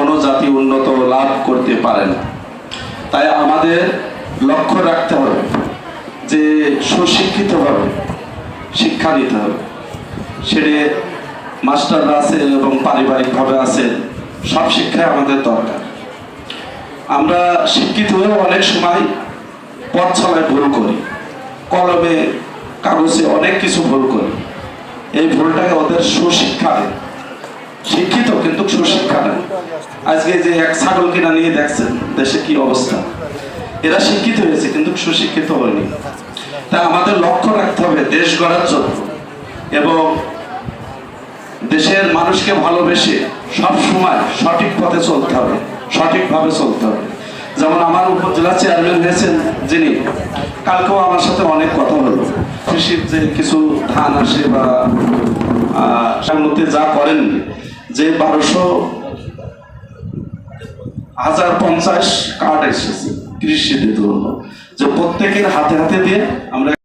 কোনো জাতি উন্নত লাভ করতে পারে না। তাই আমাদের লক্ষ্য রাখতে হবে যে সুশিক্ষিত হবে শিক্ষা নিতে হবে। সেটি মাস্টাররা আছে এবং পারিবারিকভাবে আছে সব শিক্ষাই আমাদের দরকার। আমরা শিক্ষিত হয়েও অনেক সময় পথ চলায় ভুল করি, কলমে, কাগজে অনেক কিছু ভুল করি। এই ভুলটাকে ওদের সুশিক্ষা শিক্ষিত কিন্তু সুশিক্ষা নেই। আজকে যে এক ছাগল কিনা নিয়ে দেখছেন, দেশে কি অবস্থা? এরা শিক্ষিত হয়েছে, কিন্তু সুশিক্ষিত হয়নি। তাই আমাদের লক্ষ্য রাখতে হবে, দেশ গড়ার জন্য। এবং দেশের মানুষকে ভালোবেসে সব সময় সঠিক পথে চলতে হবে, সঠিকভাবে চলতে হবে। যেমন আমার উপজেলা চেয়ারম্যান হয়েছেন যিনি, কালকেও আমার সাথে অনেক কথা হলো। কৃষির যে কিছু ধান আসে বা সামনে যা করেন যে বারোশো হাজার পঞ্চাশ কার্ড এসেছে কৃষিদের জন্য যে প্রত্যেকের হাতে হাতে দিয়ে আমরা